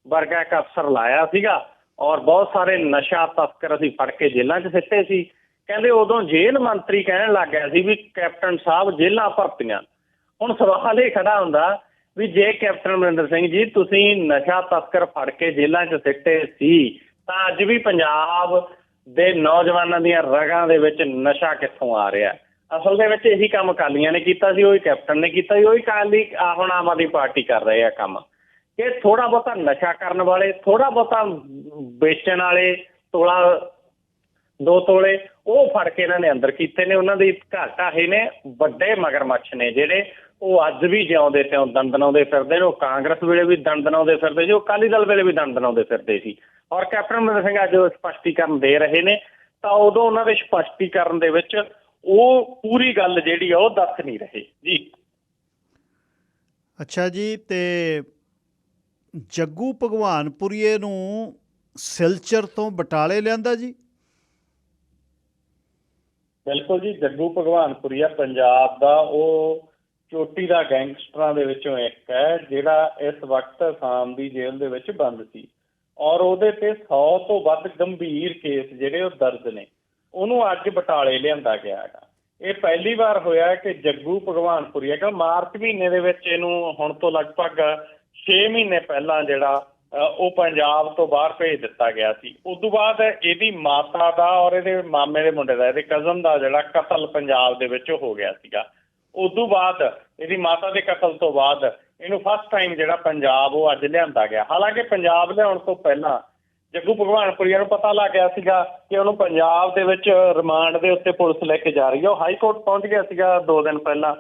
ਵਰਗਾ ਇੱਕ ਅਫਸਰ ਲਾਇਆ ਸੀਗਾ ਔਰ ਬਹੁਤ ਸਾਰੇ ਨਸ਼ਾ ਤਸਕਰ ਅਸੀਂ ਫੜ ਕੇ ਜੇਲ੍ਹਾਂ 'ਚ ਸਿੱਟੇ ਸੀ। ਕਹਿੰਦੇ ਉਦੋਂ ਜੇਲ੍ਹ ਮੰਤਰੀ ਕਹਿਣ ਲੱਗ ਗਿਆ ਸੀ ਵੀ ਕੈਪਟਨ ਸਾਹਿਬ ਜੇਲ੍ਹਾਂ ਭਰਤੀਆਂ। ਹੁਣ ਸਵਾਲ ਇਹ ਖੜਾ ਹੁੰਦਾ ਵੀ ਜੇ ਕੈਪਟਨ ਅਮਰਿੰਦਰ ਸਿੰਘ ਜੀ, ਤੁਸੀਂ ਨਸ਼ਾ ਤਸਕਰ ਫੜ ਕੇ ਜੇਲ੍ਹਾਂ 'ਚ ਸਿੱਟੇ ਸੀ, ਤਾਂ ਅੱਜ ਵੀ ਪੰਜਾਬ ਦੇ ਨੌਜਵਾਨਾਂ ਦੀਆਂ ਰਗਾਂ ਦੇ ਵਿੱਚ ਨਸ਼ਾ ਕਿੱਥੋਂ ਆ ਰਿਹਾ? ਅਸਲ ਦੇ ਵਿੱਚ ਇਹੀ ਕੰਮ ਕਾਲੀਆਂ ਨੇ ਕੀਤਾ ਸੀ, ਉਹੀ ਕੈਪਟਨ ਨੇ ਕੀਤਾ ਸੀ, ਉਹੀ ਕਾਲੀ ਹੁਣ ਆਮ ਆਦਮੀ ਪਾਰਟੀ ਕਰ ਰਹੇ ਆ ਕੰਮ। ਕਿ ਥੋੜਾ ਬਹੁਤਾ ਨਸ਼ਾ ਕਰਨ ਵਾਲੇ ਥੋੜਾ ਬਹੁਤਾ ਵੇਚਣ ਵਾਲੇ ਤੋਲਾ, ਦੋ ਤੋਲੇ, ਉਹ ਫੜ ਕੇ ਇਹਨਾਂ ਨੇ ਅੰਦਰ ਕੀਤੇ ਨੇ, ਉਹਨਾਂ ਦੀ ਘਾਟਾ ਢਾਹੇ ਨੇ, ਵੱਡੇ ਮਗਰਮੱਛ ਨੇ ਜਿਹੜੇ ਉਹ ਅੱਜ ਵੀ ਜਿਉਂਦੇ ਤੇ ਦੰਦਨਾਉਂਦੇ ਫਿਰਦੇ ਨੇ ਉਹ ਕਾਂਗਰਸ ਵੇਲੇ ਵੀ ਦੰਦਨਾਉਂਦੇ ਫਿਰਦੇ ਸੀ ਉਹ ਅਕਾਲੀ ਦਲ ਵੇਲੇ ਵੀ ਦੰਦਨਾਉਂਦੇ ਫਿਰਦੇ ਸੀ। ਔਰ ਕੈਪਟਨ ਅਮਰਿੰਦਰ ਸਿੰਘ ਅੱਜ ਸਪਸ਼ਟੀਕਰਨ ਦੇ ਰਹੇ ਨੇ ਤਾਂ ਉਦੋਂ ਉਹਨਾਂ ਦੇ ਸਪਸ਼ਟੀਕਰਨ ਦੇ ਵਿੱਚ ਉਹ ਪੂਰੀ ਗੱਲ ਜਿਹੜੀ ਆ ਉਹ ਦੱਸ ਨਹੀਂ ਰਹੇ। ਜੀ। ਅੱਛਾ ਜੀ ਤੇ ਜੱਗੂ ਭਗਵਾਨਪੁਰੀਏ ਨੂੰ ਸਿਲਚਰ ਤੋਂ ਬਟਾਲੇ ਲਿਆਂਦਾ ਜੀ? ਬਿਲਕੁਲ ਜੀ ਜੱਗੂ ਭਗਵਾਨਪੁਰੀਆ ਪੰਜਾਬ ਦਾ ਉਹ ਚੋਟੀ ਦਾ ਗੈਂਗਸਟਰਾਂ ਦੇ ਵਿੱਚੋਂ ਇੱਕ ਹੈ, ਜਿਹੜਾ ਇਸ ਵਕਤ ਅਸਾਮ ਦੀ ਜੇਲ੍ਹ ਦੇ ਵਿੱਚ ਬੰਦ ਸੀ। ਔਰ ਉਹਦੇ ਤੇ 100 ਤੋਂ ਵੱਧ ਗੰਭੀਰ ਕੇਸ ਜਿਹੜੇ ਉਹ ਦਰਜ ਨੇ, ਉਹਨੂੰ ਅੱਜ ਬਟਾਲੇ ਲਿਆਂਦਾ ਗਿਆ ਹੈਗਾ। ਇਹ ਪਹਿਲੀ ਵਾਰ ਹੋਇਆ ਕਿ ਜੱਗੂ ਭਗਵਾਨਪੁਰੀ ਹੈਗਾ। ਮਾਰਚ ਮਹੀਨੇ ਦੇ ਵਿੱਚ ਇਹਨੂੰ ਹੁਣ ਤੋਂ ਲਗਭਗ 6 ਮਹੀਨੇ ਪਹਿਲਾਂ ਜਿਹੜਾ ਉਹ ਪੰਜਾਬ ਤੋਂ ਬਾਹਰ ਭੇਜ ਦਿੱਤਾ ਗਿਆ ਸੀ। ਉਸ ਤੋਂ ਬਾਅਦ ਇਹਦੀ ਮਾਤਾ ਦਾ ਔਰ ਇਹਦੇ ਮਾਮੇ ਦੇ ਮੁੰਡੇ ਦਾ, ਇਹਦੇ ਕਜ਼ਨ ਦਾ ਜਿਹੜਾ ਕਤਲ ਪੰਜਾਬ ਦੇ ਵਿੱਚ ਹੋ ਗਿਆ ਸੀਗਾ। ਉਦੋਂ ਬਾਅਦ, ਇਹਦੀ ਮਾਤਾ ਦੇ ਕਤਲ ਤੋਂ ਬਾਅਦ, ਇਹਨੂੰ ਫਸਟ ਟਾਈਮ ਜਿਹੜਾ ਪੰਜਾਬ ਉਹ ਅੱਜ ਲਿਆਂਦਾ ਗਿਆ। ਹਾਲਾਂਕਿ ਪੰਜਾਬ ਲਿਆਉਣ ਤੋਂ ਪਹਿਲਾਂ ਜੱਗੂ ਭਗਵਾਨਪੁਰੀਆ ਨੂੰ ਪਤਾ ਲੱਗ ਗਿਆ ਸੀਗਾ ਕਿ ਉਹਨੂੰ ਪੰਜਾਬ ਦੇ ਵਿੱਚ ਰਿਮਾਂਡ ਦੇ ਉੱਤੇ ਪੁਲਿਸ ਲੈ ਕੇ ਜਾ ਰਹੀ ਹੈ। ਉਹ ਹਾਈ ਕੋਰਟ ਪਹੁੰਚ ਗਿਆ ਸੀਗਾ 2 ਦਿਨ ਪਹਿਲਾਂ।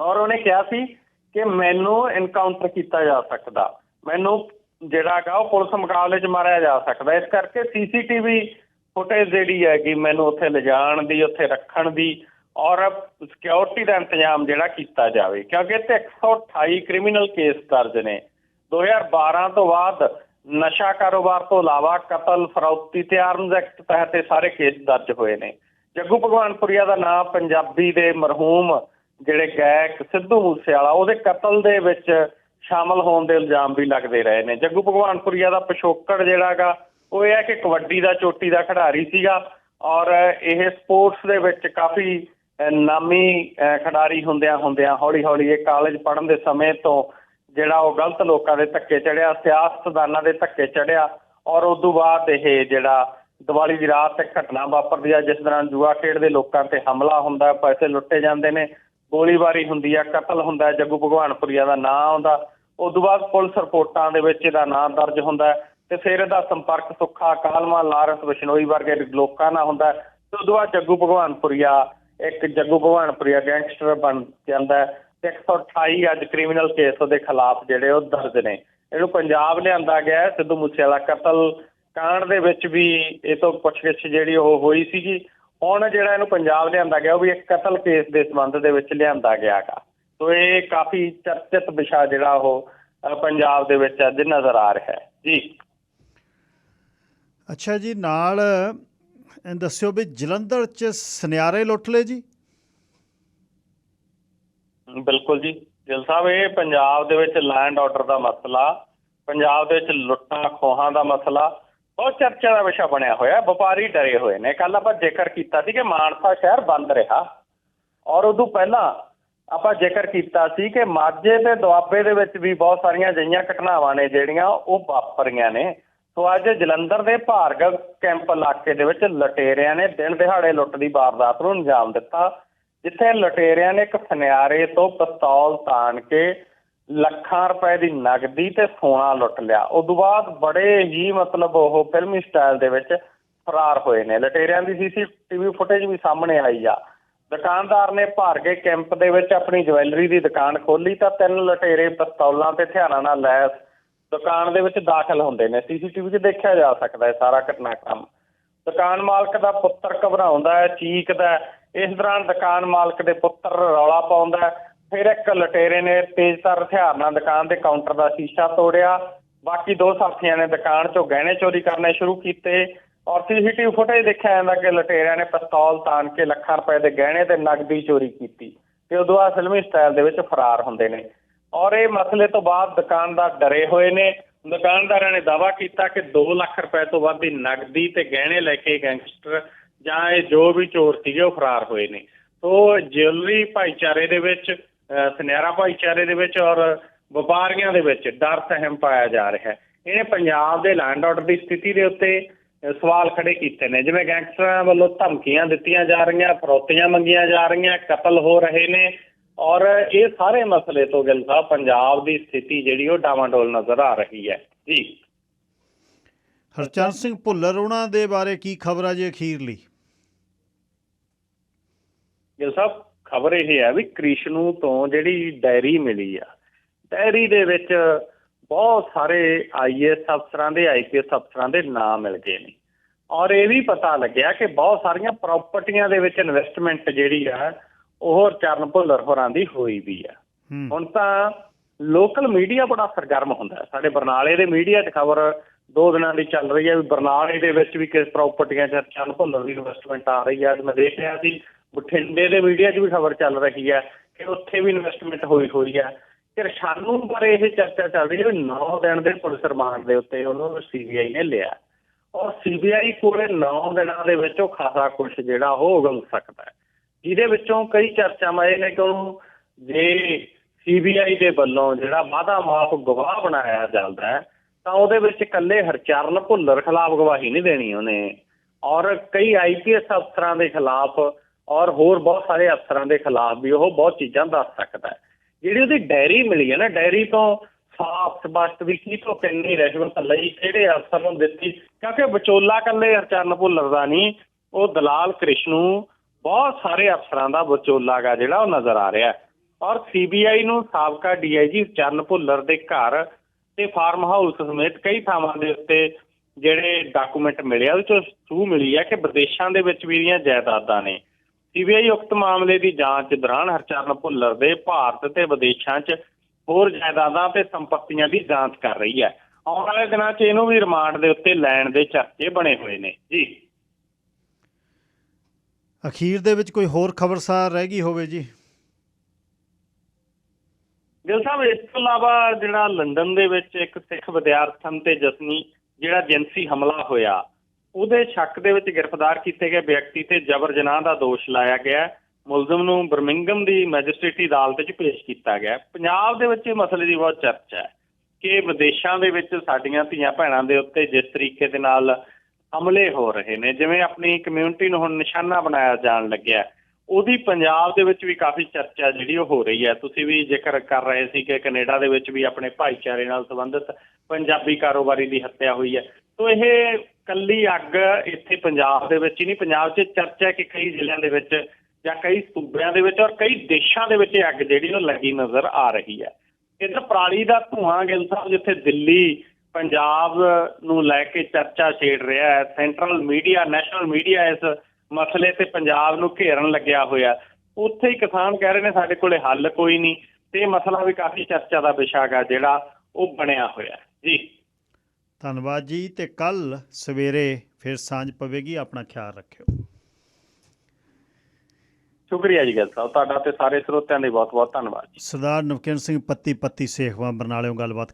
ਔਰ ਉਹਨੇ ਕਿਹਾ ਸੀ ਕਿ ਮੈਨੂੰ ਇਨਕਾਊਂਟਰ ਕੀਤਾ ਜਾ ਸਕਦਾ। ਮੈਨੂੰ ਜਿਹੜਾ ਹੈਗਾ ਉਹ ਪੁਲਿਸ ਮੁਕਾਬਲੇ 'ਚ ਮਾਰਿਆ ਜਾ ਸਕਦਾ। ਇਸ ਕਰਕੇ ਸੀਸੀਟੀਵੀ ਫੁਟੇਜ ਜਿਹੜੀ ਹੈਗੀ, ਮੈਨੂੰ ਉੱਥੇ ਲਿਜਾਣ ਦੀ, ਉੱਥੇ ਰੱਖਣ ਦੀ ਔਰ ਸਿਕਿਉਰਿਟੀ ਦਾ ਇੰਤਜ਼ਾਮ ਜਿਹੜਾ ਕੀਤਾ ਜਾਵੇ, ਕਿਉਂਕਿ ਇੱਥੇ 128 ਕ੍ਰਿਮੀਨਲ ਕੇਸ ਦਰਜ ਨੇ। 2012 ਤੋਂ ਬਾਅਦ ਨਸ਼ਾ ਕਾਰੋਬਾਰ ਤੋਂ ਇਲਾਵਾ ਕਤਲ, ਫਰੌਤੀ ਤੇ ਆਰਮਜ਼ ਐਕਟ ਤਹਿਤ ਇਹ ਸਾਰੇ ਕੇਸ ਦਰਜ ਹੋਏ ਨੇ। ਜੱਗੂ ਭਗਵਾਨਪੁਰੀਆ ਦਾ ਨਾਮ ਪੰਜਾਬੀ ਦੇ ਮਰਹੂਮ ਜਿਹੜੇ ਗਾਇਕ ਸਿੱਧੂ ਮੂਸੇਵਾਲਾ, ਉਹਦੇ ਕਤਲ ਦੇ ਵਿੱਚ ਸ਼ਾਮਲ ਹੋਣ ਦੇ ਇਲਜ਼ਾਮ ਵੀ ਲੱਗਦੇ ਰਹੇ ਨੇ। ਜੱਗੂ ਭਗਵਾਨਪੁਰੀਆ ਦਾ ਪਿਛੋਕੜ ਜਿਹੜਾ ਹੈਗਾ, ਉਹ ਇਹ ਹੈ ਕਿ ਕਬੱਡੀ ਦਾ ਚੋਟੀ ਦਾ ਖਿਡਾਰੀ ਸੀਗਾ ਔਰ ਇਹ ਸਪੋਰਟਸ ਦੇ ਵਿੱਚ ਕਾਫੀ ਨਾਮੀ ਅਹ, ਖਿਡਾਰੀ ਹੁੰਦਿਆਂ ਹੁੰਦਿਆਂ ਹੌਲੀ ਹੌਲੀ ਇਹ ਕਾਲਜ ਪੜ੍ਹਨ ਦੇ ਸਮੇਂ ਤੋਂ ਜਿਹੜਾ ਉਹ ਗਲਤ ਲੋਕਾਂ ਦੇ ਧੱਕੇ ਚੜਿਆ ਸਿਆਸਤਦਾਨਾਂ ਦੇ ਧੱਕੇ ਚੜਿਆ ਔਰ ਉਸ ਤੋਂ ਬਾਅਦ ਇਹ ਜਿਹੜਾ ਦੀਵਾਲੀ ਦੀ ਰਾਤ ਇੱਕ ਘਟਨਾ ਵਾਪਰਦੀ ਆ ਜਿਸ ਦੌਰਾਨ ਜੂਆ ਖੇਡ ਦੇ ਲੋਕਾਂ ਤੇ ਹਮਲਾ ਹੁੰਦਾ ਪੈਸੇ ਲੁੱਟੇ ਜਾਂਦੇ ਨੇ ਗੋਲੀਬਾਰੀ ਹੁੰਦੀ ਆ ਕਤਲ ਹੁੰਦਾ ਹੈ, ਜੱਗੂ ਭਗਵਾਨਪੁਰੀਆ ਦਾ ਨਾਂ ਆਉਂਦਾ ਉਸ ਤੋਂ ਬਾਅਦ ਪੁਲਿਸ ਰਿਪੋਰਟਾਂ ਦੇ ਵਿੱਚ ਇਹਦਾ ਨਾਂ ਦਰਜ ਹੁੰਦਾ ਤੇ ਫਿਰ ਇਹਦਾ ਸੰਪਰਕ ਸੁੱਖਾ ਕਾਲਮਾ ਲਾਰੈਂਸ ਬਿਸ਼ਨੋਈ ਵਰਗੇ ਲੋਕਾਂ ਨਾਲ ਹੁੰਦਾ ਤੇ ਉਸ ਤੋਂ ਬਾਅਦ ਜੱਗੂ ਭਗਵਾਨਪੁਰੀਆ ਇੱਕ ਜੱਗੂ ਭਗਵਾਨਪੁਰੀਆ ਗੈਂਗਸਟਰ ਬਣ ਜਾਂਦਾ ਤੇ 128 ਅੱਜ ਕ੍ਰਿਮੀਨਲ ਕੇਸ ਉਹਦੇ ਖਿਲਾਫ ਜਿਹੜੇ ਉਹ ਦਰਜ ਨੇ। ਇਹਨੂੰ ਪੰਜਾਬ ਲਿਆਂਦਾ ਗਿਆ ਸਿੱਧੂ ਮੂਸੇਵਾਲਾ ਕਤਲ ਕਾਂਡ ਦੇ ਵਿੱਚ ਵੀ ਇਹ ਤੋਂ ਪੁੱਛਗਿੱਛ ਜਿਹੜੀ ਉਹ ਹੋਈ ਸੀਗੀ। ਹੁਣ ਜਿਹੜਾ ਇਹਨੂੰ ਪੰਜਾਬ ਲਿਆਂਦਾ ਗਿਆ, ਉਹ ਵੀ ਇੱਕ ਕਤਲ ਕੇਸ ਦੇ ਸੰਬੰਧ ਦੇ ਵਿੱਚ ਲਿਆਂਦਾ ਗਿਆ ਹੈਗਾ। ਸੋ ਇਹ ਕਾਫੀ ਚਰਚਿਤ ਵਿਸ਼ਾ ਜਿਹੜਾ ਉਹ ਪੰਜਾਬ ਦੇ ਵਿੱਚ ਅੱਜ ਨਜ਼ਰ ਆ ਰਿਹਾ ਹੈ। ਜੀ। ਅੱਛਾ ਜੀ, ਨਾਲ ਦੱਸਿਓ ਵੀ ਜਲੰਧਰ 'ਚ ਸੁਨਿਆਰੇ ਲੁੱਟ ਲਏ ਜੀ? ਬਿਲਕੁਲ ਜੀ। ਗਿੱਲ ਸਾਹਿਬ, ਇਹ ਪੰਜਾਬ ਦੇ ਵਿੱਚ ਲੈਂਡ ਆਰਡਰ ਦਾ ਮਸਲਾ, ਪੰਜਾਬ ਦੇ ਵਿੱਚ ਲੁੱਟਾਂ, ਖੋਹਾਂ ਦਾ ਮਸਲਾ, ਬਹੁਤ ਚਰਚਾ ਦਾ ਵਿਸ਼ਾ ਬਣਿਆ ਹੋਇਆ। ਵਪਾਰੀ ਡਰੇ ਹੋਏ ਨੇ। ਕੱਲ ਆਪਾਂ ਜ਼ਿਕਰ ਕੀਤਾ ਸੀ ਕਿ ਮਾਨਸਾ ਸ਼ਹਿਰ ਬੰਦ ਰਿਹਾ। ਔਰ ਉਦੋਂ ਪਹਿਲਾਂ ਆਪਾਂ ਜ਼ਿਕਰ ਕੀਤਾ ਸੀ ਕਿ ਮਾਝੇ ਤੇ ਦੁਆਬੇ ਦੇ ਵਿੱਚ ਵੀ ਬਹੁਤ ਸਾਰੀਆਂ ਅਜਿਹੀਆਂ ਘਟਨਾਵਾਂ ਨੇ ਜਿਹੜੀਆਂ ਉਹ ਵਾਪਰੀਆਂ ਨੇ। ਸੋ ਅੱਜ ਜਲੰਧਰ ਦੇ ਭਾਰਗਵ ਕੈਂਪ ਇਲਾਕੇ ਦੇ ਵਿੱਚ ਲਟੇਰਿਆਂ ਨੇ ਦਿਨ ਦਿਹਾੜੇ ਲੁੱਟ ਦੀ ਵਾਰਦਾਤ ਨੂੰ ਅੰਜਾਮ ਦਿੱਤਾ, ਜਿੱਥੇ ਲਟੇਰਿਆਂ ਨੇ ਇੱਕ ਸੁਨਿਆਰੇ ਤੋਂ ਪਿਸਤੌਲ ਤਾਣ ਕੇ ਲੱਖਾਂ ਰੁਪਏ ਦੀ ਨਗਦੀ ਤੇ ਸੋਨਾ ਲੁੱਟ ਲਿਆ। ਉਸ ਤੋਂ ਬਾਅਦ ਬੜੇ ਹੀ ਮਤਲਬ ਉਹ ਫਿਲਮੀ ਸਟਾਈਲ ਦੇ ਵਿੱਚ ਫਰਾਰ ਹੋਏ ਨੇ। ਲਟੇਰਿਆਂ ਦੀ ਸੀਸੀਟੀਵੀ ਫੁਟੇਜ ਵੀ ਸਾਹਮਣੇ ਆਈ ਆ। ਦੁਕਾਨਦਾਰ ਨੇ ਭਾਰਗੇ ਕੈਂਪ ਦੇ ਵਿੱਚ ਆਪਣੀ ਜਵੈਲਰੀ ਦੀ ਦੁਕਾਨ ਖੋਲੀ ਤਾਂ ਤਿੰਨ ਲਟੇਰੇ ਪਿਸਤੌਲਾਂ ਤੇ ਹਥਿਆਰਾਂ ਨਾਲ ਲੈਸ ਦੁਕਾਨ ਦੇ ਵਿੱਚ ਦਾਖਲ ਹੁੰਦੇ ਨੇ, ਸੀਸੀਟੀਵੀ 'ਚ ਦੇਖਿਆ ਜਾ ਸਕਦਾ ਹੈ ਸਾਰਾ ਘਟਨਾਕ੍ਰਮ ਦੁਕਾਨ ਮਾਲਕ ਦਾ ਪੁੱਤਰ ਘਬਰਾਉਂਦਾ ਹੈ, ਚੀਕਦਾ ਹੈ। ਇਸ ਦੌਰਾਨ ਦੁਕਾਨ ਮਾਲਕ ਦੇ ਪੁੱਤਰ ਰੌਲਾ ਪਾਉਂਦਾ ਹੈ। ਫਿਰ ਇੱਕ ਲਟੇਰੇ ਨੇ ਤੇਜ਼ਧਾਰ ਹਥਿਆਰ ਨਾਲ ਦੁਕਾਨ ਦੇ ਕਾਊਂਟਰ ਦਾ ਸ਼ੀਸ਼ਾ ਤੋੜਿਆ ਬਾਕੀ ਦੋ ਸਾਥੀਆਂ ਨੇ ਦੁਕਾਨ 'ਚੋਂ ਗਹਿਣੇ ਚੋਰੀ ਕਰਨੇ ਸ਼ੁਰੂ ਕੀਤੇ ਔਰ ਸੀਸੀਟੀਵੀ ਫੁਟੇਜ ਦੇਖਿਆ ਜਾਂਦਾ ਕਿ ਲਟੇਰਿਆਂ ਨੇ ਪਿਸਤੌਲ ਤਾਣ ਕੇ ਲੱਖਾਂ ਰੁਪਏ ਦੇ ਗਹਿਣੇ ਤੇ ਨਕਦੀ ਚੋਰੀ ਕੀਤੀ ਤੇ ਉਦੋਂ ਬਾਅਦ ਫਿਲਮੀ ਸਟਾਈਲ ਦੇ ਵਿੱਚ ਫਰਾਰ ਹੁੰਦੇ ਨੇ ਔਰ ਇਹ ਮਸਲੇ ਤੋਂ ਬਾਅਦ ਦੁਕਾਨਦਾਰ ਡਰੇ ਹੋਏ ਨੇ। ਦੁਕਾਨਦਾਰਾਂ ਨੇ ਦਾਅਵਾ ਕੀਤਾ ਕਿ 2 ਲੱਖ ਰੁਪਏ ਤੋਂ ਵੱਧ ਦੀ ਨਕਦੀ ਤੇ ਗਹਿਣੇ ਲੈ ਕੇ ਗੈਂਗਸਟਰ ਜਾਂ ਇਹ ਜੋ ਵੀ ਚੋਰ ਸੀਗੇ ਉਹ ਫਰਾਰ ਹੋਏ ਨੇ। ਸੋ ਜਿਊਲਰੀ ਭਾਈਚਾਰੇ ਦੇ ਵਿੱਚ ਅਹ, ਸੁਨਿਆਰਾ ਭਾਈਚਾਰੇ ਦੇ ਵਿੱਚ ਔਰ ਵਪਾਰੀਆਂ ਦੇ ਵਿੱਚ ਡਰ ਸਹਿਮ ਪਾਇਆ ਜਾ ਰਿਹਾ ਹੈ। ਇਹਨੇ ਪੰਜਾਬ ਦੇ ਲੈਂਡ ਆਰਡਰ ਦੀ ਸਥਿਤੀ ਦੇ ਉੱਤੇ ਸਵਾਲ ਖੜੇ ਕੀਤੇ ਨੇ। ਜਿਵੇਂ ਗੈਂਗਸਟਰਾਂ ਵੱਲੋਂ ਧਮਕੀਆਂ ਦਿੱਤੀਆਂ ਜਾ ਰਹੀਆਂ ਫਰੋਤੀਆਂ ਮੰਗੀਆਂ ਜਾ ਰਹੀਆਂ ਕਤਲ ਹੋ ਰਹੇ ਨੇ। ਔਰ ਇਹ ਸਾਰੇ ਮਸਲੇ ਤੋਂ ਗਿੱਲ ਸਾਹਿਬ ਪੰਜਾਬ ਦੀ ਸਥਿਤੀ ਜਿਹੜੀ ਉਹ ਡਾਵਾਂਡੋਲ ਨਜ਼ਰ ਆ ਰਹੀ ਹੈ। ਜੀ। ਹਰਚੰਦ ਸਿੰਘ ਭੁੱਲਰ ਉਹਨਾਂ ਦੇ ਬਾਰੇ ਕੀ ਖਬਰ ਆ ਜੀ ਅਖੀਰਲੀ ਗਿੱਲ ਸਾਹਿਬ ਖਬਰ ਇਹ ਹੈ ਵੀ ਕ੍ਰਿਸ਼ਨੂ ਤੋਂ ਜਿਹੜੀ ਡਾਇਰੀ ਮਿਲੀ ਆ ਡਾਇਰੀ ਦੇ ਵਿੱਚ ਬਹੁਤ ਸਾਰੇ ਆਈਐਸ ਅਫਸਰਾਂ ਦੇ ਆਈਪੀਐਸ ਅਫਸਰਾਂ ਦੇ ਨਾਮ ਮਿਲ ਗਏ ਨੇ। ਔਰ ਇਹ ਵੀ ਪਤਾ ਲੱਗਿਆ ਕਿ ਬਹੁਤ ਸਾਰੀਆਂ ਪ੍ਰਾਪਰਟੀਆਂ ਦੇ ਵਿੱਚ ਇਨਵੈਸਟਮੈਂਟ ਜਿਹੜੀ ਆ ਉਹ ਚਰਨ ਭੁੱਲਰ ਹੋਰਾਂ ਦੀ ਹੋਈ ਵੀ ਆ। ਹੁਣ ਤਾਂ ਲੋਕਲ ਮੀਡੀਆ ਬੜਾ ਸਰਗਰਮ ਹੁੰਦਾ ਸਾਡੇ ਬਰਨਾਲੇ ਦੇ ਮੀਡੀਆ 'ਚ ਖਬਰ ਦੋ ਦਿਨਾਂ ਦੀ ਚੱਲ ਰਹੀ ਹੈ ਵੀ ਬਰਨਾਲੇ ਦੇ ਵਿੱਚ ਵੀ ਕਿਸ ਪ੍ਰਾਪਰਟੀਆਂ 'ਚ ਚੰਨ ਭੁੱਲਰ ਦੀ ਇਨਵੈਸਟਮੈਂਟ ਆ ਰਹੀ ਹੈ ਮੈਂ ਦੇਖ ਰਿਹਾ ਸੀ ਬਠਿੰਡੇ ਦੇ ਮੀਡੀਆ 'ਚ ਵੀ ਖਬਰ ਚੱਲ ਰਹੀ ਹੈ ਕਿ ਉੱਥੇ ਵੀ ਇਨਵੈਸਟਮੈਂਟ ਹੋਈ ਹੋਈ ਹੈ ਤੇ ਸਾਨੂੰ ਪਰ ਇਹ ਚਰਚਾ ਚੱਲ ਰਹੀ ਹੈ ਵੀ 9 ਦਿਨ ਦੇ ਪੁਲਿਸ ਰਿਮਾਂਡ ਦੇ ਉੱਤੇ ਉਹਨੂੰ ਸੀਬੀਆਈ ਨੇ ਲਿਆ। ਔਰ ਸੀਬੀਆਈ ਕੋਲੇ 9 ਦਿਨਾਂ ਦੇ ਵਿੱਚ ਉਹ ਖਾਸਾ ਕੁਝ ਜਿਹੜਾ ਉਹ ਉਗਲ ਸਕਦਾ ਹੈ। ਜਿਹਦੇ ਵਿੱਚੋਂ ਕਈ ਚਰਚਾਵਾਂ ਇਹ ਨੇ ਕਿ ਉਹਨੂੰ ਜੇ ਸੀਬੀਆਈ ਦੇ ਵੱਲੋਂ ਜਿਹੜਾ ਵਾਧਾ ਮਾਫ ਗਵਾਹ ਬਣਾਇਆ ਜਾਂਦਾ ਹੈ, ਤਾਂ ਉਹਦੇ ਵਿੱਚ ਇਕੱਲੇ ਹਰਚਰਨ ਭੁੱਲਰ ਖਿਲਾਫ ਗਵਾਹੀ ਨਹੀਂ ਦੇਣੀ ਉਹਨੇ। ਔਰ ਕਈ ਆਈਪੀਐਸ ਅਫਸਰਾਂ ਦੇ ਖਿਲਾਫ ਔਰ ਹੋਰ ਬਹੁਤ ਸਾਰੇ ਅਫਸਰਾਂ ਦੇ ਖਿਲਾਫ ਵੀ ਉਹ ਬਹੁਤ ਚੀਜ਼ਾਂ ਦੱਸ ਸਕਦਾ ਹੈ। ਜਿਹੜੀ ਉਹਦੀ ਡਾਇਰੀ ਮਿਲੀ ਹੈ ਨਾ, ਡਾਇਰੀ ਤੋਂ ਸਾਫ਼ ਸਪਸ਼ਟ ਵੀ ਕੀ ਤੋਂ ਕਿੰਨੀ ਰਿਸ਼ਵਤ ਲਈ ਕਿਹੜੇ ਅਫਸਰ ਨੂੰ ਦਿੱਤੀ, ਕਿਉਂਕਿ ਵਿਚੋਲਾ ਕੱਲੇ ਹਰਚਰਨ ਭੁੱਲਰ ਦਾ ਨਹੀਂ, ਉਹ ਦਲਾਲ ਕ੍ਰਿਸ਼ਨੂ ਬਹੁਤ ਸਾਰੇ ਅਫਸਰਾਂ ਦਾ ਵਿਚੋਲਾ ਗਾ ਜਿਹੜਾ ਉਹ ਨਜ਼ਰ ਆ ਰਿਹਾ ਹੈ। ਔਰ ਸੀਬੀਆਈ ਨੂੰ ਸਾਬਕਾ ਡੀਆਈਜੀ ਚਰਨ ਭੁੱਲਰ ਦੇ ਘਰ ਤੇ ਫਾਰਮ ਹਾਊਸ ਸਮੇਤ ਕਈ ਥਾਵਾਂ ਦੇ ਉੱਤੇ ਜਿਹੜੇ ਡਾਕੂਮੈਂਟ ਮਿਲੇ ਆ, ਉਹਦੇ ਚੋਂ ਸੂਹ ਮਿਲੀ ਹੈ ਕਿ ਵਿਦੇਸ਼ਾਂ ਦੇ ਵਿੱਚ ਵੀ ਇਹਦੀਆਂ ਜਾਇਦਾਦਾਂ ਨੇ। ਸੀਬੀਆਈ ਉਕਤ ਮਾਮਲੇ ਦੀ ਜਾਂਚ ਦੌਰਾਨ ਹਰਚਰਨ ਭੁੱਲਰ ਦੇ ਭਾਰਤ ਤੇ ਵਿਦੇਸ਼ਾਂ 'ਚ ਹੋਰ ਜਾਇਦਾਦਾਂ ਤੇ ਸੰਪਤੀਆਂ ਦੀ ਜਾਂਚ ਕਰ ਰਹੀ ਹੈ। ਆਉਣ ਵਾਲੇ ਦਿਨਾਂ 'ਚ ਇਹਨੂੰ ਵੀ ਰਿਮਾਂਡ ਦੇ ਉੱਤੇ ਲੈਣ ਦੇ ਚਰਚੇ ਬਣੇ ਹੋਏ ਨੇ। ਜੀ। ਅਖੀਰ ਦੇ ਵਿੱਚ ਕੋਈ ਹੋਰ ਖਬਰਸਾਰ ਰਹਿ ਗਈ ਹੋਵੇ ਜੀ? ਗਿਲ ਸਾਹਿਬ, ਇਸ ਤੋਂ ਇਲਾਵਾ ਜਿਹੜਾ ਲੰਡਨ ਦੇ ਵਿੱਚ ਇੱਕ ਸਿੱਖ ਵਿਦਿਆਰਥਣ ਤੇ ਜਸਮੀ ਜਿਹੜਾ ਜਿਨਸੀ ਹਮਲਾ ਹੋਇਆ, ਉਹਦੇ ਸ਼ੱਕ ਦੇ ਵਿੱਚ ਗ੍ਰਿਫਤਾਰ ਕੀਤੇ ਗਏ ਵਿਅਕਤੀ ਤੇ ਜਬਰ ਜਨਾਹ ਦਾ ਦੋਸ਼ ਲਾਇਆ ਗਿਆ। ਮੁਲਜ਼ਮ ਨੂੰ ਬਰਮਿੰਗਮ ਦੀ ਮੈਜਿਸਟ੍ਰੇਟੀ ਅਦਾਲਤ 'ਚ ਪੇਸ਼ ਕੀਤਾ ਗਿਆ। ਪੰਜਾਬ ਦੇ ਵਿੱਚ ਇਹ ਮਸਲੇ ਦੀ ਬਹੁਤ ਚਰਚਾ ਹੈ ਕਿ ਵਿਦੇਸ਼ਾਂ ਦੇ ਵਿੱਚ ਸਾਡੀਆਂ ਧੀਆਂ ਭੈਣਾਂ ਦੇ ਉੱਤੇ ਜਿਸ ਤਰੀਕੇ ਦੇ ਨਾਲ ਹਮਲੇ ਹੋ ਰਹੇ ਨੇ। ਜਿਵੇਂ ਆਪਣੀ ਕਮਿਊਨਿਟੀ ਨੂੰ ਹੁਣ ਨਿਸ਼ਾਨਾ ਬਣਾਇਆ ਜਾਣ ਲੱਗਿਆ ਉਹਦੀ ਪੰਜਾਬ ਦੇ ਵਿੱਚ ਵੀ ਕਾਫੀ ਚਰਚਾ ਜਿਹੜੀ ਉਹ ਹੋ ਰਹੀ ਹੈ। ਤੁਸੀਂ ਵੀ ਜ਼ਿਕਰ ਕਰ ਰਹੇ ਸੀ ਕਿ ਕੈਨੇਡਾ ਦੇ ਵਿੱਚ ਵੀ ਆਪਣੇ ਭਾਈਚਾਰੇ ਨਾਲ ਸੰਬੰਧਿਤ ਪੰਜਾਬੀ ਕਾਰੋਬਾਰੀ ਦੀ ਹੱਤਿਆ ਹੋਈ ਹੈ। ਸੋ ਇਹ ਕੱਲੀ ਅੱਗ ਇੱਥੇ ਪੰਜਾਬ ਦੇ ਵਿੱਚ ਹੀ ਨਹੀਂ, ਪੰਜਾਬ 'ਚ ਚਰਚਾ ਕਿ ਕਈ ਜ਼ਿਲ੍ਹਿਆਂ ਦੇ ਵਿੱਚ ਜਾਂ ਕਈ ਸੂਬਿਆਂ ਦੇ ਵਿੱਚ ਔਰ ਕਈ ਦੇਸ਼ਾਂ ਦੇ ਵਿੱਚ ਇਹ ਅੱਗ ਜਿਹੜੀ ਉਹ ਲੱਗੀ ਨਜ਼ਰ ਆ ਰਹੀ ਹੈ। ਇੱਧਰ ਪਰਾਲੀ ਦਾ ਧੂਆਂ ਗਿਲ ਸਾਹਿਬ ਜਿੱਥੇ ਦਿੱਲੀ ਪੰਜਾਬ ਨੂੰ ਲੈ ਕੇ ਚਰਚਾ ਛੇੜ ਰਿਹਾ ਹੈ। ਸੈਂਟਰਲ ਮੀਡੀਆ ਨੈਸ਼ਨਲ ਮੀਡੀਆ ਇਸ ਮਸਲੇ ਤੇ ਪੰਜਾਬ ਨੂੰ ਘੇਰਨ ਲੱਗਿਆ ਹੋਇਆ ਉੱਥੇ ਹੀ ਕਿਸਾਨ ਕਹਿ ਰਹੇ ਨੇ ਸਾਡੇ ਕੋਲੇ ਹੱਲ ਕੋਈ ਨਹੀਂ। ਤੇ ਮਸਲਾ ਵੀ ਕਾਫੀ ਚਰਚਾ ਦਾ ਵਿਸ਼ਾ ਹੈਗਾ ਜਿਹੜਾ ਉਹ ਬਣਿਆ ਹੋਇਆ ਹੈ। ਜੀ। ਧੰਨਵਾਦ ਜੀ। ਤੇ ਕੱਲ ਸਵੇਰੇ ਫਿਰ ਸਾਂਝ ਪਵੇਗੀ। ਆਪਣਾ ਖਿਆਲ ਰੱਖਿਓ। ਸ਼ੁਕਰੀਆ ਜੀ ਗੱਲ ਸਾਹਿਬ। ਤੁਹਾਡਾ ਤੇ ਸਾਰੇ ਸਰੋਤਿਆਂ ਦਾ ਬਹੁਤ ਬਹੁਤ ਧੰਨਵਾਦ ਜੀ। ਸਰਦਾਰ ਨਵਕਿਰਨ ਸਿੰਘ ਪੱਤੀ ਪੱਤੀ ਸੇਖਵਾ ਬਰਨਾਲਿਓਂ ਗੱਲਬਾਤ